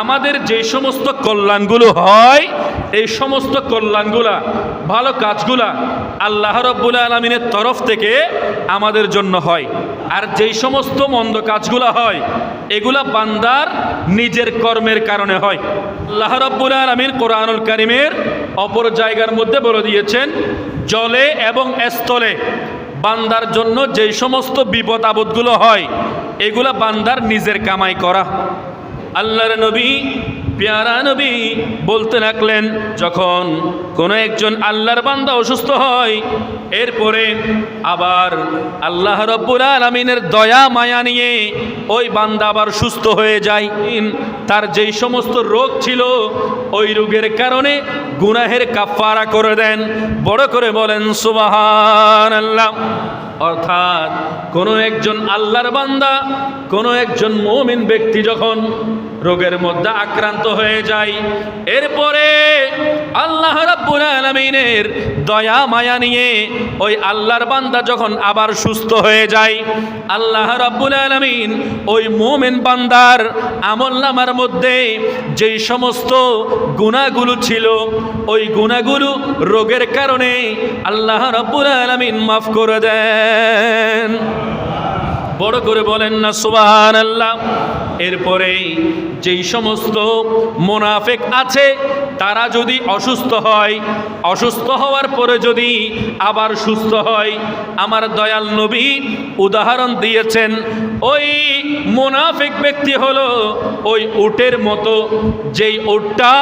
আমাদের যে সমস্ত কল্যাণগুলো হয়, এই সমস্ত কল্যাণগুলা, ভালো কাজগুলা আল্লাহ রব্বুল আলমিনের তরফ থেকে আমাদের জন্য হয়। আর যেই সমস্ত মন্দ কাজগুলা হয়, এগুলা বান্দার নিজের কর্মের কারণে হয়। আল্লাহ রব্বুল আলমিন কোরআনুল কারিমের অপর জায়গার মধ্যে বলে দিয়েছেন, জলে এবং স্থলে বান্দার জন্য যেই সমস্ত বিপদ আপদগুলো হয়, এগুলা বান্দার নিজের কামাই করা। আল্লাহর নবী, পেয়ারা নবী বলতে লাগলেন, যখন কোনো একজন আল্লাহর বান্দা অসুস্থ হয়, এরপরে আবার আল্লাহ রব্বুল আলমিনের দয়া, মায়া নিয়ে ওই বান্দা আবার সুস্থ হয়ে যায়। তার যেই সমস্ত রোগ ছিল, ওই রোগের কারণে গুনাহের কাফারা করে দেন। বড় করে বলেন সুবাহান আল্লাহ অর্থাৎ কোনো একজন আল্লাহর বান্দা, কোনো একজন মমিন ব্যক্তি যখন রোগের মধ্যে আক্রান্ত হয়ে যায় এরপরে আল্লাহ রাব্বুল আলামিনের দয়া, মায়া নিয়ে ওই আল্লাহর বান্দা যখন আবার সুস্থ হয়ে যায়, আল্লাহ রাব্বুল আলামিন ওই মুমিন বান্দার আমলনামার মধ্যে যেই সমস্ত গুণাগুলো ছিল, ওই গুণাগুলো রোগের কারণে আল্লাহ রাব্বুল আলামিন মাফ করে দেন। বড় করে বলেন না সুবাহান আল্লাহ এরপরে যেই সমস্ত মোনাফেক আছে, তারা যদি অসুস্থ হয়, অসুস্থ হওয়ার পরে যদি আবার সুস্থ হয়, আমার দয়াল নবী উদাহরণ দিয়েছেন, ওই মোনাফেক ব্যক্তি হলো ওই উটের মতো। যেই উটটা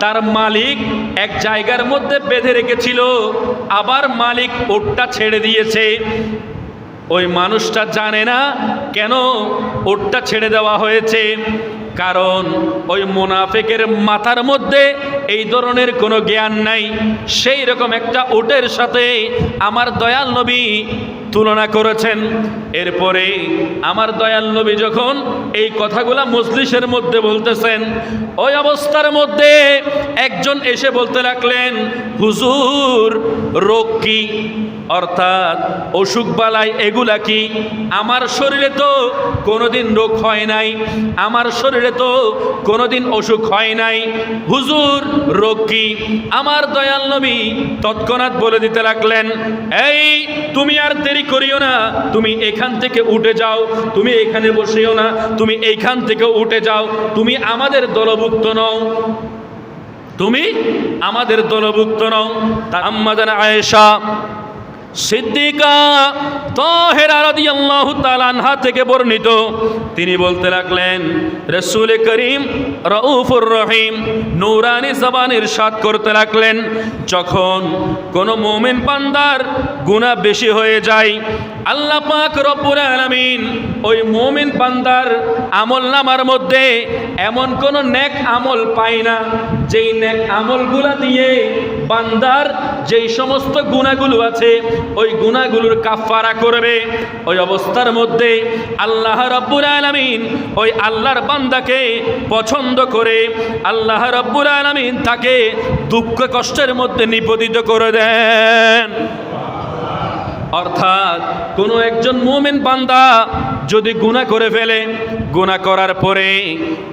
তার মালিক এক জায়গার মধ্যে বেঁধে রেখেছিল, আবার মালিক উটটা ছেড়ে দিয়েছে। ওই মানুষটা জানে না কেন ওটটা ছেড়ে দেওয়া হয়েছে। কারণ ওই মোনাফেকের মাথার মধ্যে এই ধরনের কোনো জ্ঞান নাই। সেই রকম একটা ওটের সাথে আমার দয়াল নবী তুলনা করেছেন। এরপরে আমার দয়াল নবী যখন এই কথাগুলা মজলিসের মধ্যে বলতেছেন, ওই অবস্থার মধ্যে একজন এসে বলতে লাগলেন, হুজুর, রোগ কি? অর্থাৎ অসুখ বালাই এগুলা কি? আমার শরীরে তো কোনোদিন রোগ হয় নাই, আমার শরীরে তো কোনোদিন অসুখ হয় নাই। হুজুর, রোগ কি? আমার দয়াল নবী তৎক্ষণাৎ বলে দিতে লাগলেন, এই, তুমি আর দেরি করিও না, তুমি এখান থেকে উঠে যাও, তুমি এখানে বসিও না, তুমি এইখান থেকে উঠে যাও, তুমি আমাদের দলভুক্ত নও। তুমি আমাদের দলভুক্ত নও। আম্মাদান আয়েশা সিদ্দিকা তহেরারদিয়াল্লাহু তাআলা আনহা থেকে বর্ণিত। তিনি বলতে লাগলেন, রসুল করিম রউফুর রহিম নূরানি জবান ইরশাদ করতে লাগলেন। যখন কোনো মোমেন বান্দার গুনাহ বেশি হয়ে যায় আল্লাহ পাক রব্বুল আলামিন ওই মোমিন বান্দার আমল নামার মধ্যে এমন কোন নেক আমল পায় না। যেই নেক আমলগুলা দিয়ে বান্দার যেই সমস্ত গুণাগুলো আছে, ওই গুণাগুলোর কাফারা করবে। ওই অবস্থার মধ্যে আল্লাহ রব্বুল আলামিন ওই আল্লাহর বান্দাকে পছন্দ করে, আল্লাহ রব্বুল আলামিন তাকে দুঃখ কষ্টের মধ্যে নিপতিত করে দেন। অর্থাৎ কোনো একজন মোমেন বান্দা যদি গুণা করে ফেলে গুণা করার পরে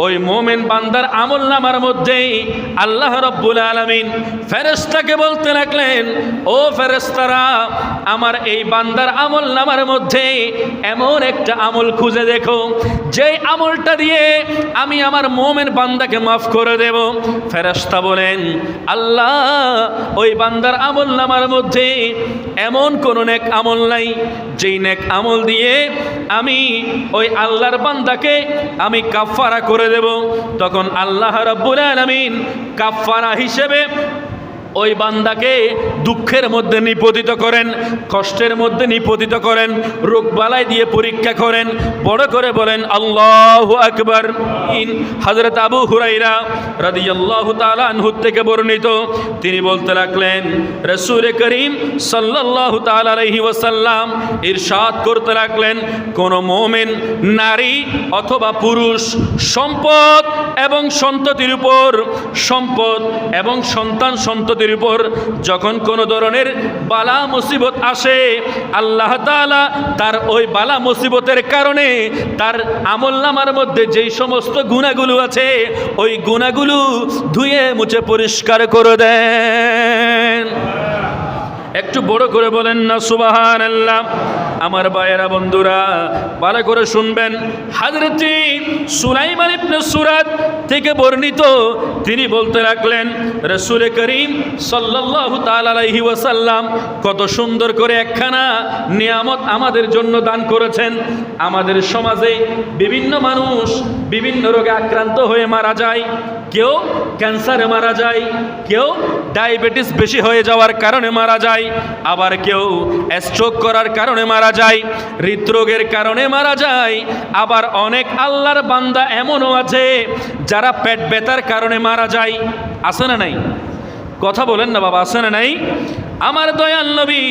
ওই মোমেন বান্দার আমল নামার মধ্যেই আল্লাহ রব্বুল আলমিন ফেরেস্তাকে বলতে লাগলেন, ও ফেরেস্তারা আমার এই বান্দার আমল নামার মধ্যে এমন একটা আমল খুঁজে দেখো, যেই আমলটা দিয়ে আমি আমার মোমেন বান্দাকে মাফ করে দেব। ফেরেস্তা বলেন, আল্লাহ, ওই বান্দার আমল নামার মধ্যে এমন কোনো নেক আমল নাই, যেই নেক আমল দিয়ে আমি ওই আল্লাহর বান্দাকে আমি কাফফারা করে দেব। তখন আল্লাহ রাব্বুল আলামিন কাফফারা হিসেবে ওই বান্দাকে দুঃখের মধ্যে নিপতিত করেন, কষ্টের মধ্যে নিপতিত করেন রোগবালাই দিয়ে পরীক্ষা করেন, বড় করে বলেন, আল্লাহ আকবর। হজরত আবু হুরাইরা রাদি আল্লাহ তালানহুর থেকে বর্ণিত, তিনি বলতে লাগলেন, রসুল করিম সাল্লাহ তালাহি ওসাল্লাম ইরশাদ করতে লাগলেন, কোন মোমেন, নারী অথবা পুরুষ, সম্পদ এবং সন্ততির উপর, সম্পদ এবং সন্তান সন্ততি উম্মতের উপর যখন কোন ধরনের বালা মুসিবত আসে, আল্লাহ তালা তার ওই বালা মুসিবতের কারণে তার আমল নামার মধ্যে যেই সমস্ত গুণাগুলো আছে, ওই গুণাগুলো ধুয়ে মুছে পরিষ্কার করে দেন। একটু বড় করে বলেন না সুবাহান আল্লাহ আমার বায়েরা বন্ধুরা, ভালো করে শুনবেন। হাজরতি সুলাইমান ইবনে সুরাত থেকে বর্ণিত, তিনি বলতে লাগলেন, রসুল করিম সাল্লাল্লাহু তাআলা আলাইহি ওয়াসাল্লাম কত সুন্দর করে একখানা নিয়ামত আমাদের জন্য দান করেছেন। আমাদের সমাজে বিভিন্ন মানুষ বিভিন্ন রোগে আক্রান্ত হয়ে মারা যায়। কেউ ক্যান্সারে মারা যায়, কেউ ডায়াবেটিস বেশি হয়ে যাওয়ার কারণে মারা যায়, আবার কেউ স্ট্রোক করার কারণে মারা যায়, হৃদরোগের কারণে মারা যায়, আবার অনেক আল্লাহর বান্দা এমনও আছে যারা পেট ব্যথার কারণে মারা যায়। আসে না নাই? কথা বলেন না বাবা আসে না নাই? আমার দয়াল নবী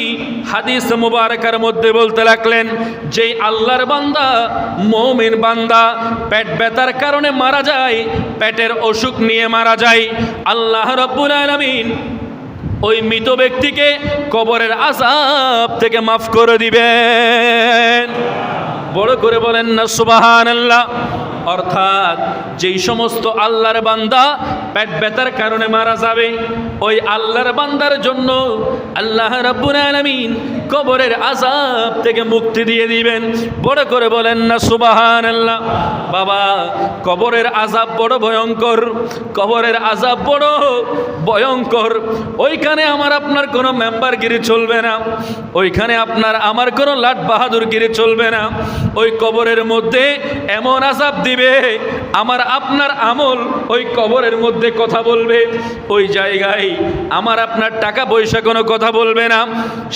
হাদিস মুবারকার মধ্যে বলতে লাগলেন যে আল্লাহর বান্দা, মৌমিন বান্দা পেট ব্যথার কারণে মারা যায়, পেটের অসুখ নিয়ে মারা যায়, আল্লাহ রব্বুল আলামিন ওই মৃত ব্যক্তিকে কবরের আসাব থেকে মাফ করে দিবেন। বড় করে বলেন না সুবাহান আল্লাহ অর্থাৎ যেই সমস্ত আল্লাহর বান্দা পেট ব্যথার কারণে মারা যাবে, ওই আল্লাহর বান্দার জন্য আল্লাহ রাব্বুল আলামিন কবরের আজাব থেকে মুক্তি দিয়ে দিবেন। বড় করে বলেন না সুবাহান আল্লাহ বাবা, কবরের আজাব বড় ভয়ঙ্কর, কবরের আজাব বড় ভয়ঙ্কর। ওইখানে আমার আপনার কোনো মেম্বারগিরি চলবে না। ওইখানে আপনার আমার কোনো লাট বাহাদুরগিরি চলবে না। ওই কবরের মধ্যে এমন আজাব দিবে, আমার আপনার আমল ওই কবরের মধ্যে কথা বলবে, ওই জায়গায় আমার আপনার টাকা পয়সা কোনো কথা বলবে না।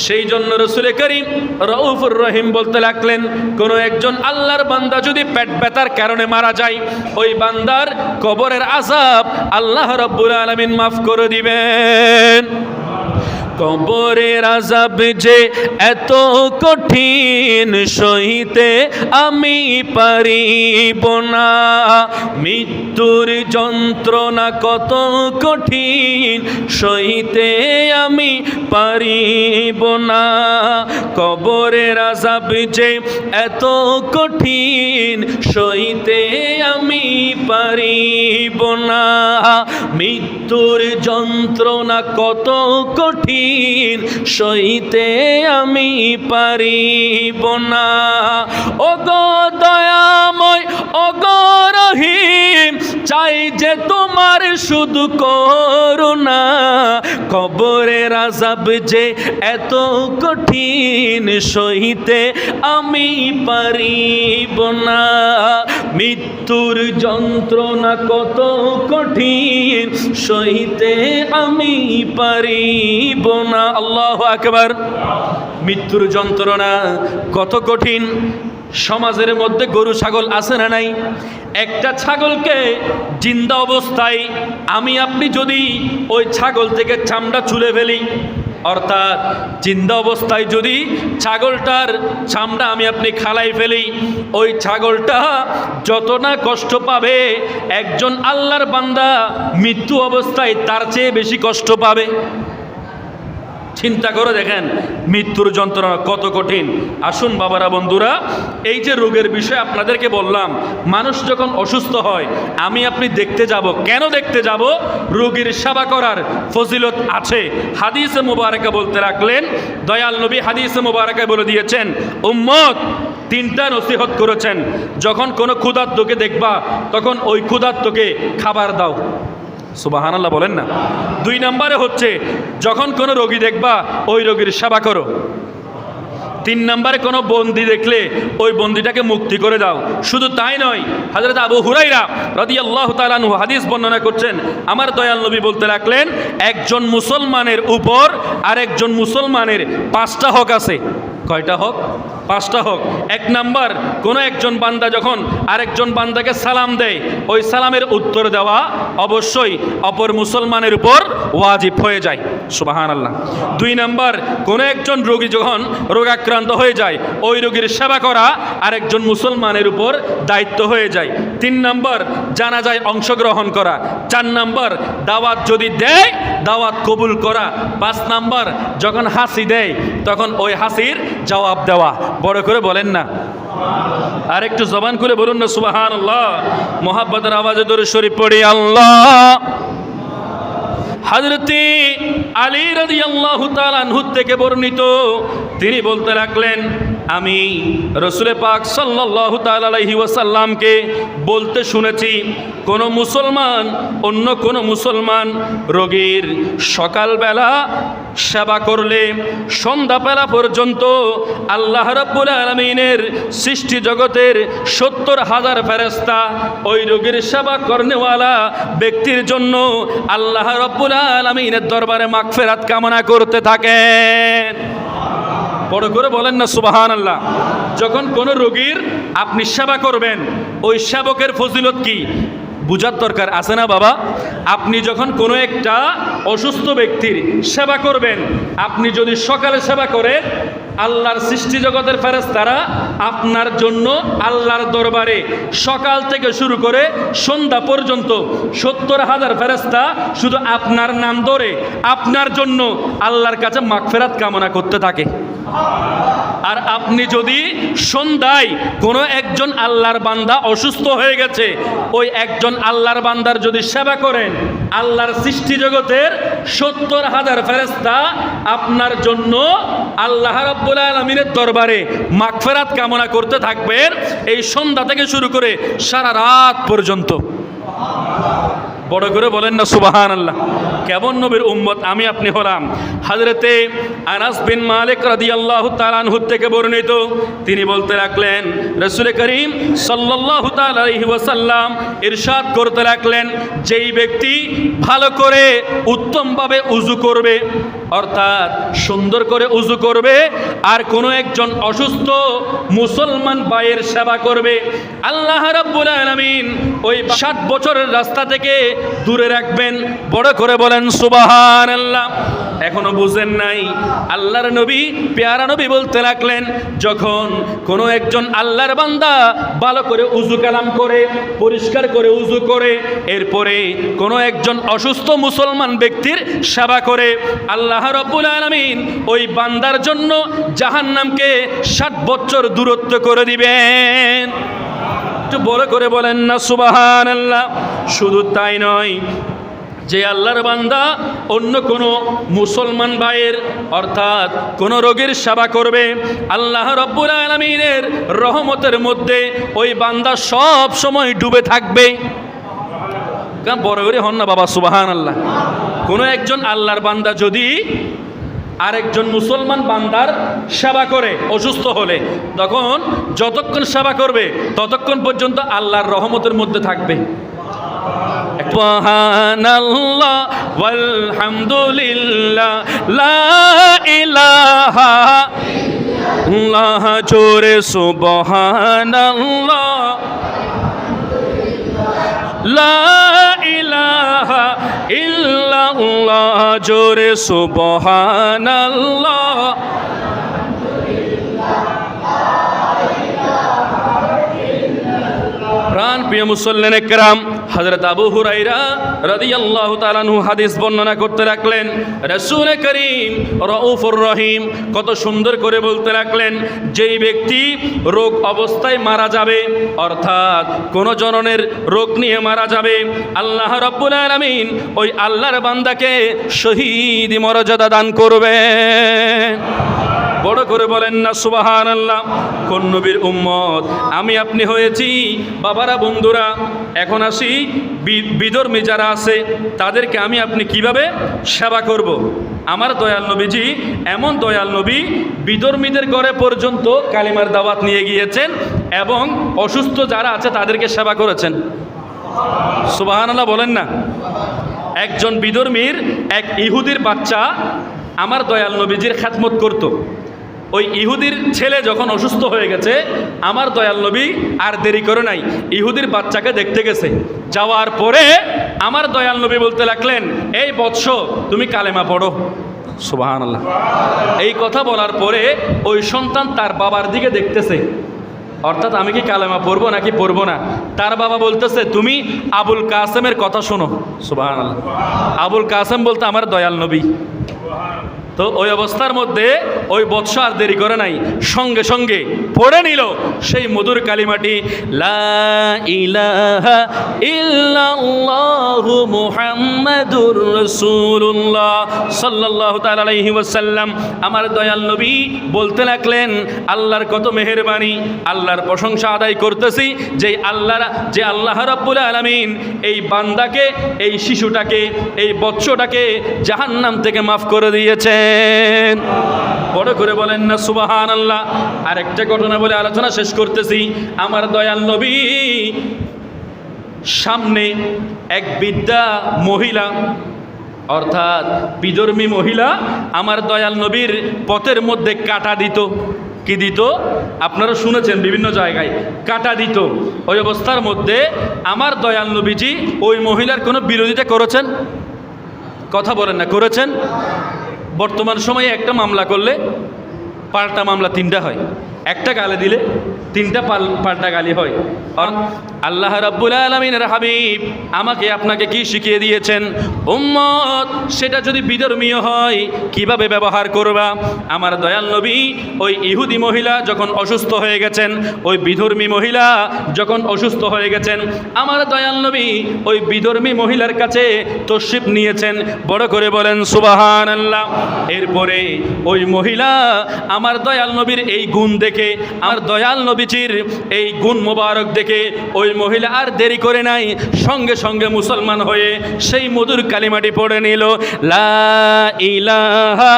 সেই জন্য রসুল করিম রউফুর রহিম বলতে লাগলেন, কোনো একজন আল্লাহর বান্দা যদি পেট ব্যথার কারণে মারা যায়, ওই বান্দার কবরের আজাব আল্লাহ রব্বুল আলমিন মাফ করে দিবেন। কবরের আজাব যে এত কঠিন সহিতে আমি পারিব না। মৃত্যুর যন্ত্রণা কত কঠিন সহিতে আমি পারিব না। কবরের আজাব যে এত কঠিন সহিতে আমি পারিব না। মৃত্যুর যন্ত্রণা কত কঠিন সইতে আমি পারিব না। অগ দয়াময় রহিম চাই যে তোমার শুধু করুণা কবরের আজাব যে এত কঠিন সহিতে আমি পারিব না। মৃত্যুর যন্ত্রণা কত কঠিন সহিতে আমি পারিব না। আল্লাহ আকবার। মৃত্যুর যন্ত্রণা কত কঠিন? সমাজের মধ্যে গরু, ছাগল আছে না নাই? একটা ছাগলকে জিন্দা অবস্থায় আমি, আপনি যদি ওই ছাগল থেকে চামড়া চুলে ফেলি, অর্থাৎ জিন্দা অবস্থায় যদি ছাগলটার চামড়া আমি আপনি খালাই ফেলি, ওই ছাগলটা যত না কষ্ট পাবে, একজন আল্লাহর বান্দা মৃত্যু অবস্থায় তার চেয়ে বেশি কষ্ট পাবে। চিন্তা করে দেখেন, মৃত্যুর যন্ত্রণা কত কঠিন। আসুন বাবারা, বন্ধুরা, এই যে রোগের বিষয়ে আপনাদেরকে বললাম, মানুষ যখন অসুস্থ হয়, আমি আপনি দেখতে যাব, কেন দেখতে যাব? রোগীর সেবা করার ফজিলত আছে। হাদিসে মুবারকা বলতে রাখলেন, দয়াল নবী হাদিসে মুবারকা বলে দিয়েছেন, উম্মত, তিনটা নসিহত করেছেন। যখন কোনো ক্ষুধার্তকে দেখবা, তখন ওই ক্ষুধার্তকে খাবার দাও। সুবাহান আল্লাহ বলেন না। দুই নম্বরে হচ্ছে, যখন কোনো রোগী দেখবা, ওই রোগীর সেবা করো। তিন নম্বরে কোনো বন্দি দেখলে, ওই বন্দিটাকে মুক্তি করে দাও। শুধু তাই নয় হাজরত আবু হুরাইরা রাদি আল্লাহ তালানু হাদিস বর্ণনা করছেন, আমার দয়াল নবী বলতে রাখলেন একজন মুসলমানের উপর আর একজন মুসলমানের পাঁচটা হক আছে। কয়টা হোক? পাঁচটা হোক। এক নাম্বার, কোনো একজন বান্দা যখন আরেকজন বান্দাকে সালাম দেয়, ওই সালামের উত্তর দেওয়া অবশ্যই অপর মুসলমানের উপর ওয়াজিব হয়ে যায়। সুবাহান আল্লাহ দুই নাম্বার, কোনো একজন রোগী যখন রোগাক্রান্ত হয়ে যায়, ওই রোগীর সেবা করা আরেকজন মুসলমানের উপর দায়িত্ব হয়ে যায়। তিন নাম্বার, জানাজায় অংশগ্রহণ করা। চার নাম্বার, দাওয়াত যদি দেয় দাওয়াত কবুল করা। পাঁচ নাম্বার, যখন হাসি দেয়, তখন ওই হাসির জবাব দেওয়া। বড় করে বলেন না। আর একটু জবান করে বলুন না সুবাহান আল্লাহ মোহাব্বতের আওয়াজে ধরে শরীফ পড়ি, আল্লাহ। হাজরতি আলী রাজি আল্লাহ থেকে বর্ণিত, তিনি বলতে লাগলেন আমি রসুলে পাক সাল্লাহ তালাহি ওয়াসাল্লামকে বলতে শুনেছি, কোনো মুসলমান, অন্য কোনো মুসলমান রোগীর সকালবেলা সেবা করলে সন্ধ্যাবেলা পর্যন্ত আল্লাহ রব্বুল আলমিনের সৃষ্টি জগতের সত্তর হাজার ফেরেস্তা ওই রোগীর সেবা করনেওয়ালা ব্যক্তির জন্য আল্লাহ রব্বুল আলমিনের দরবারে মাগফেরাত কামনা করতে থাকেন। বড় করে বলেন না সুবাহান আল্লাহ যখন কোনো রোগীর আপনি সেবা করবেন, ওই সেবকের ফজিলত কি? বুঝার দরকার আছে না বাবা? আপনি যখন কোনো একটা অসুস্থ ব্যক্তির সেবা করবেন, আপনি যদি সকালে সেবা করেন আল্লাহর সৃষ্টি জগতের ফেরেস তারা আপনার জন্য আল্লাহর দরবারে সকাল থেকে শুরু করে সন্ধ্যা পর্যন্ত সত্তর হাজার ফেরেস্তা শুধু আপনার নাম ধরে আপনার জন্য আল্লাহর কাছে মাগফেরাত কামনা করতে থাকে। আর আপনি যদি সন্ধ্যায় কোনো একজন আল্লাহর বান্দা অসুস্থ হয়ে গেছে, ওই একজন আল্লাহর বান্দার যদি সেবা করেন, আল্লাহর সৃষ্টি জগতের সত্তর হাজার ফেরেস্তা আপনার জন্য আল্লাহ রাব্বুল আলমিনের দরবারে মাগফেরাত কামনা করতে থাকবেন। এই সন্ধ্যা থেকে শুরু করে সারা রাত পর্যন্ত। বড় করে বলেন না সুবাহান আল্লাহ কেমন নবীর উম্মত আমি আপনি হলাম। হাজরতে আনাস বিন মালিক রাদি আল্লাহ তালানহুর থেকে বর্ণিত। তিনি বলতে রাখলেন রসুল করিম সাল্লাহ তালাহি ওয়াসাল্লাম ইরশাদ করতে রাখলেন যেই ব্যক্তি ভালো করে উত্তমভাবে উজু করবে, অর্থাৎ সুন্দর করে উজু করবে, আর কোনো একজন অসুস্থ মুসলমান ভাইয়ের সেবা করবে, আল্লাহ রাব্বুল আলামিন ওই ষাট বছরের রাস্তা থেকে দূরে রাখবেন। বড় করে বলেন সুবাহান আল্লাহ এখনও বুঝেন নাই। আল্লাহর নবী, পেয়ারা নবী বলতে লাগলেন, যখন কোনো একজন আল্লাহর বান্দা ভালো করে উজু কালাম করে, পরিষ্কার করে উজু করে, এরপরে কোনো একজন অসুস্থ মুসলমান ব্যক্তির সেবা করে, আল্লাহ রব্বুল আলমিন ওই বান্দার জন্য জাহান্নামকে ষাট বছর দূরত্ব করে দিবেন। একটু বড় করে বলেন না সুবাহান আল্লাহ শুধু তাই নয়, যে আল্লাহর বান্দা অন্য কোনো মুসলমান ভাইয়ের, অর্থাৎ কোন রোগীর সেবা করবে, আল্লাহ রব্বুল আলমিনের রহমতের মধ্যে ওই বান্দা সব সময় ডুবে থাকবে। বড় করে হন না বাবা সুবাহান আল্লাহ কোনো একজন আল্লাহর বান্দা যদি আরেকজন মুসলমান বান্দার সেবা করে, অসুস্থ হলে। তখন যতক্ষণ সেবা করবে, ততক্ষণ পর্যন্ত আল্লাহর রহমতের মধ্যে থাকবে। সুবহানাল্লাহ লা ইলাহা ইল্লাল্লাহ জোরে সুবহানাল্লাহ। প্রিয় মুসল্লেন একরাম হজরত আবু হুরাইরা রাদিয়াল্লাহু তাআলাহু হাদিস বর্ণনা করতে রাখলেন, রাসূল করিম রউফুর রহিম, কত সুন্দর করে বলতে রাখলেন, যেই ব্যক্তি রোগ অবস্থায় মারা যাবে, অর্থাৎ কোন জননের রোগ নিয়ে মারা যাবে, আল্লাহ রাব্বুল আলামিন ওই আল্লাহর বান্দাকে শহীদ মর্যাদা দান করবেন। বড় করে বলেন না সুবাহান আল্লাহ কোন নবীর উম্মত? আমি আপনি হয়েছি, বাবারা, বন্ধুরা, এখন আসি বিধর্মী যারা আছে, তাদেরকে আমি আপনি কীভাবে সেবা করব। আমার দয়াল নবীজি, এমন দয়াল নবী বিধর্মীদের ঘরে পর্যন্ত কালিমার দাওয়াত নিয়ে গিয়েছেন এবং অসুস্থ যারা আছে, তাদেরকে সেবা করেছেন। সুবাহান আল্লাহ বলেন না। একজন বিধর্মীর এক ইহুদির বাচ্চা আমার দয়াল নবীজির খ্যাতমত করত। ওই ইহুদির ছেলে যখন অসুস্থ হয়ে গেছে, আমার দয়াল নবী আর দেরি করে নাই, ইহুদির বাচ্চাকে দেখতে গেছে। যাওয়ার পরে আমার দয়াল নবী বলতে লাগলেন, এই বৎস, তুমি কালেমা পড়ো। সুবাহান আল্লাহ এই কথা বলার পরে ওই সন্তান তার বাবার দিকে দেখতেছে। অর্থাৎ আমি কি কালেমা পড়ব নাকি পড়ব না? তার বাবা বলতেছে, তুমি আবুল কাসেমের কথা শোনো। সুবাহান আল্লাহ আবুল কাসেম বলতে আমার দয়াল নবী। তো ওই অবস্থার মধ্যে ওই বৎস আর দেরি করে নাই। সঙ্গে সঙ্গে পড়ে নিল সেই মধুর কালিমাটি আমার দয়াল নবী বলতে লাগলেন, আল্লাহর কত মেহেরবানি, আল্লাহর প্রশংসা আদায় করতেছি যে আল্লাহ যে আল্লাহ রাব্বুল আলামিন এই বান্দাকে, এই শিশুটাকে, এই বৎসটাকে জাহান্নাম থেকে মাফ করে দিয়েছেন বড় করে বলেন না সুবাহান আল্লাহ আরেকটা ঘটনা বলে আলোচনা শেষ করতেছি। আমার দয়াল নবী, সামনে এক বিদ্যা মহিলা, অর্থাৎ বিধর্মী মহিলা, আমার দয়াল নবীর পথের মধ্যে কাটা দিত। কি দিত? আপনারা শুনেছেন বিভিন্ন জায়গায়, কাটা দিত। ওই অবস্থার মধ্যে আমার দয়াল নবীজি ওই মহিলার কোনো বিরোধিতা করেছেন? কথা বলেন না, করেছেন? বর্তমান সময়ে একটা মামলা করলে পাল্টা মামলা তিনটা হয়। একটা গালে দিলে তিনটা পাল, পাল্টা গালি হয়। আল্লাহ রাব্বুল আলমিনের হাবিব আমাকে আপনাকে কি শিখিয়ে দিয়েছেন? উম্মত, সেটা যদি বিধর্মীয় হয়, কীভাবে ব্যবহার করবা? আমার দয়াল নবী, ওই ইহুদি মহিলা যখন অসুস্থ হয়ে গেছেন, ওই বিধর্মী মহিলা যখন অসুস্থ হয়ে গেছেন, আমার দয়াল নবী ওই বিধর্মী মহিলার কাছে তশিফ নিয়েছেন। বড় করে বলেন সুবাহান আল্লাহ এরপরে ওই মহিলা আমার দয়াল নবীর এই গুণ দেখে আমার দয়াল নবীজির এই গুণ মোবারক দেখে ওই মহিলা আর দেরি করে নাই, সঙ্গে সঙ্গে মুসলমান হয়ে সেই মধুর কালিমাটি পড়ে নিল, লা ইলাহা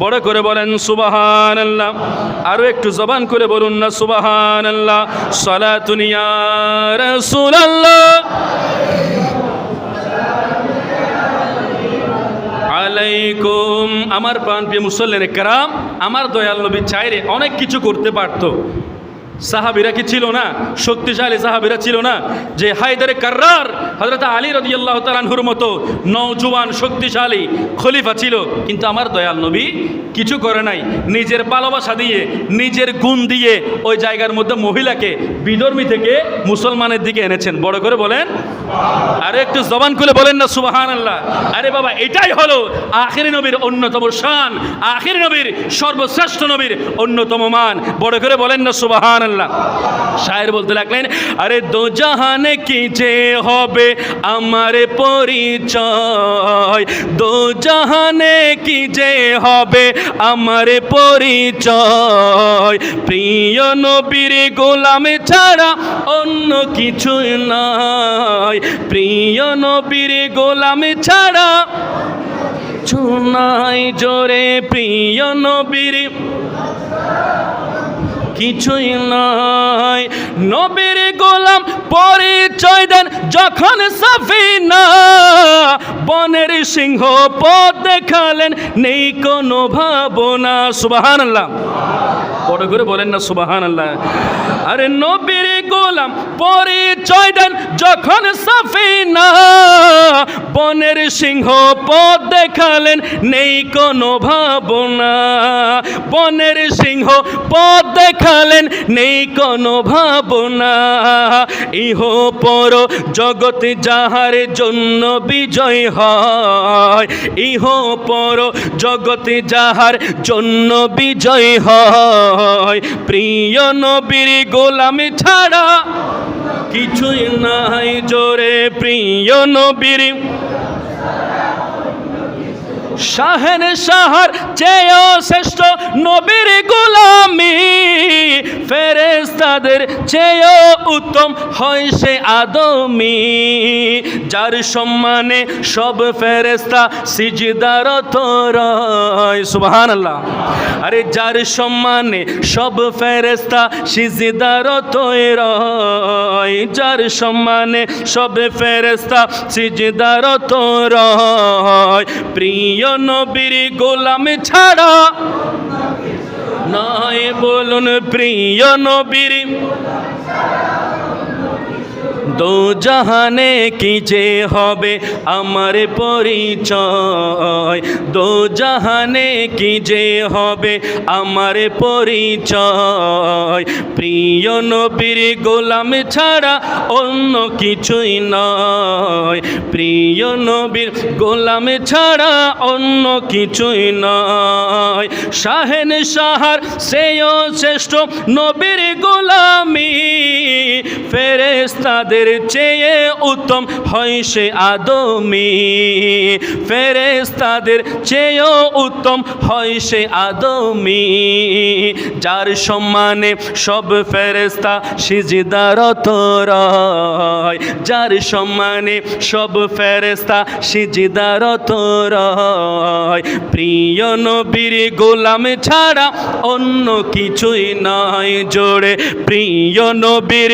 বড় করে বলেন, সুবহানাল্লাহ। আরও একটু জবান করে বলুন না, সুবহানাল্লাহ। সালাতুন ইয়া রাসূলুল্লাহ। আলাইকুম। আমার প্রাণ প্রিয় মুসল্লেন কারাম আমার দয়াল নবী চাইরে অনেক কিছু করতে পারতো। সাহাবিরা কি ছিল না? শক্তিশালী সাহাবিরা ছিল না? যে হায়দারে কার্রার হজরত আলী রদি আল্লাহ তালানহুর মতো নৌজুয়ান শক্তিশালী খলিফা ছিল। কিন্তু আমার দয়াল নবী কিছু করে নাই। নিজের ভালোবাসা দিয়ে, নিজের গুণ দিয়ে ওই জায়গার মধ্যে মহিলাকে বিধর্মী থেকে মুসলমানের দিকে এনেছেন। বড় করে বলেন। আরে একটু জবান খুলে বলেন না সুবাহান আল্লাহ আরে বাবা, এটাই হলো আখির নবীর অন্যতম শান। আখির নবীর সর্বশ্রেষ্ঠ নবীর অন্যতম মান। বড় করে বলেন না, সুবাহান আল্লাহ শায়ের বলতে লাগলেন, আরে দো জাহানে কি যে হবে আমার পরিচয়? দো জাহানে কি যে হবে আমার পরিচয়? প্রিয় নবীর গোলামে ছাড়া অন্য কিছু নয় প্রিয় নবীর গোলামে ছাড়া কিছু নাই জোরে প্রিয় নবীর কিছুই নয় নবীর গোলাম পরিচয় দেন যখন সাফিনা। বনের সিংহ পথ দেখালেন, নেই কোনো ভাবনা। সুবাহান আল্লাহ বড় করে বলেন না সুবাহান আল্লাহ আরে নবীর গোলাম পরিচয় দেন যখন সাফিনা বনের সিংহ পথ দেখালেন, নেই কোনো ভাবনা। বনের সিংহ পথ দেখালেন, নেই কোনো ভাবনা। ইহ পর জগৎ যাহার জন্য বিজয় হয়, ইহ পর জগৎ যাহার জন্য বিজয় হয়। প্রিয় নবীর গোলাম ছাড়া কিছুই নাই জোরে প্রিয় নবীর। শাহের শাহার চেয়েও শ্রেষ্ঠ নবীর গোলামি। ফেরেস্তা ফেরেস্তাদের চেয়েও উত্তম হয় সে আদমি। যার সম্মানে সব ফেরেস্তা সিজদারত রয় সুবহান আল্লাহ আরে যার সম্মানে সব ফেরেস্তা সিজদারত রয় যার সম্মানে সব ফেরেস্তা সিজদারত রয় প্রিয় নবীর গোলাম ছাড়া নয় বলুন প্রিয় নবীর দো জাহানে কি যে হবে আমার পরিচয়? দো জাহানে কি যে হবে আমার পরিচয়? প্রিয় নবীর গোলাম ছাড়া অন্য কিছুই নয়। প্রিয় নবীর গোলাম ছাড়া অন্য কিছুই নয়। শাহেন সাহার সেও শ্রেষ্ঠ নবীর গোলামি ফেরেস্তাদের চেয়ে উত্তম হয় সে আদমি। ফেরেস তাদের চেয়েও উত্তম হয় সে আদমি। যার সম্মানে সব ফেরেস্তা সিজিদারত রয়। যার সম্মানে সব ফেরেস্তা সিজিদারত রয়। প্রিয় নবীর গোলাম ছাড়া অন্য কিছুই নয়। জোড়ে প্রিয় নবীর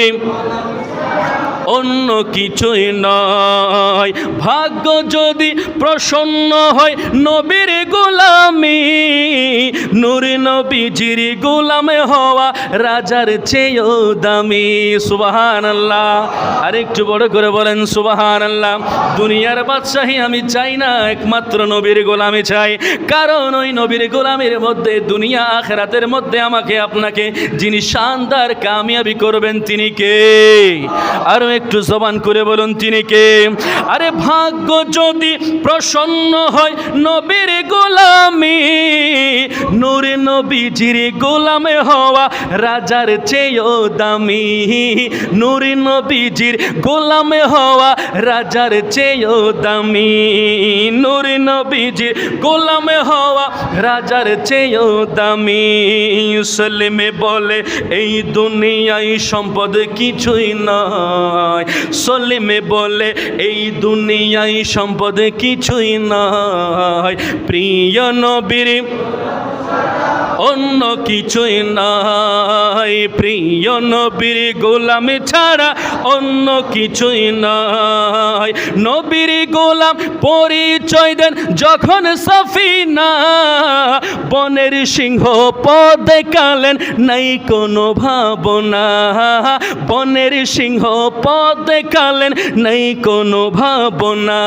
অন্য কিছুই নয়। ভাগ্য যদি প্রসন্ন হয়, নবীর গোলামি, নূর নবীজির গোলামে হওয়া রাজার চেয়েও দামি। সুবাহান আল্লাহ আর একটু বড় করে বলেন সুবাহান আল্লাহ দুনিয়ার বাদশাহী আমি চাই না, একমাত্র নবীর গোলামি চাই। কারণ ওই নবীর গোলামের মধ্যে, দুনিয়া আখেরাতের মধ্যে আমাকে আপনাকে যিনি শানদার কামিয়াবি করবেন তিনি কে? আরও একটু জবান করে বলুন, তিনি কে? আরে ভাগ্য যদি প্রসন্ন হয় নবীর গোলামি, নূর নবীজির গোলামে হওয়া রাজার চেয়েও দামি, নূর নবীজির গোলামে হওয়া রাজার চেয়েও দামি, নূর নবীজির গোলামে হওয়া রাজার চেয়েও দামি। সলেমে বলে, এই দুনিয়ায় সম্পদ কিছুই নয়। সলেমে বলে এই দুনিয়ায় সম্পদ কিছুই নয়। প্রিয় নবীর অন্য কিছুই নাই প্রিয় নবীর গোলাম ছাড়া অন্য কিছুই নাই। নবীর গোলাম পরিচয় দেন যখন সফিনা। বনের সিংহ পদে কালেন, নাই কোনো ভাবনা। বনের সিংহ পদে কালেন, নাই কোনো ভাবনা।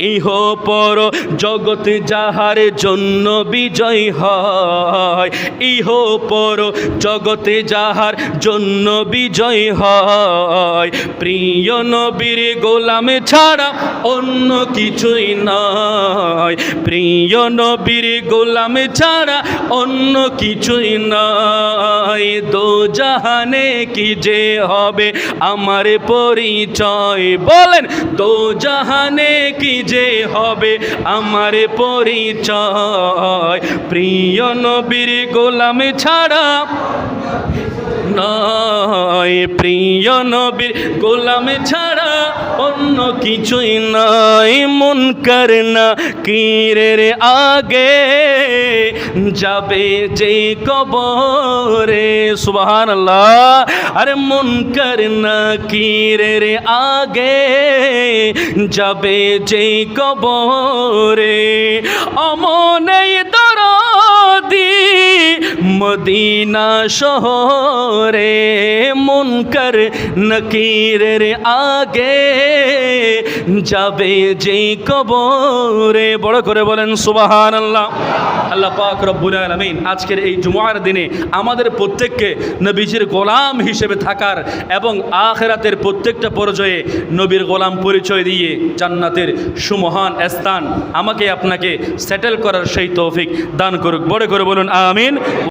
ইহ পর জগৎ যাহার জন্য বিজয় হয়। ইহ পর জগতে যাহার জন্য বিজয় হয়। প্রিয় নবীর গোলামে ছাড়া অন্য কিছুই নয় প্রিয় নবীর গোলামে ছাড়া অন্য কিছুই নয় দো জাহানে কি যে হবে আমার পরিচয়? বলেন, দো জাহানে কি যে হবে আমার পরিচয়? প্রিয় নবীর গোলাম ছাড়া নয়, প্রিয় নবীর গোলাম ছাড়া অন্য কিছুই নয়। মন কর না, কিরের আগে যাবে যে কবরে। সুবহান আল্লাহ আরে মন কর না, কিরের আগে যাবে যে কবরে। অমনেই দরদি মদিনা শহরে মুনকার নকিরের আগে যাবে যে কবরে, বড় করে বলেন সুবাহান আল্লাহ আল্লাহ পাক রব্বুল আলমিন আজকের এই জুমার দিনে আমাদের প্রত্যেককে নবীজির গোলাম হিসেবে থাকার এবং আখেরাতের প্রত্যেকটা পর্যায়ে নবীর গোলাম পরিচয় দিয়ে জান্নাতের সুমহান স্থান আমাকে আপনাকে সেটেল করার সেই তৌফিক দান করুক। বড় করে বলুন আমিন।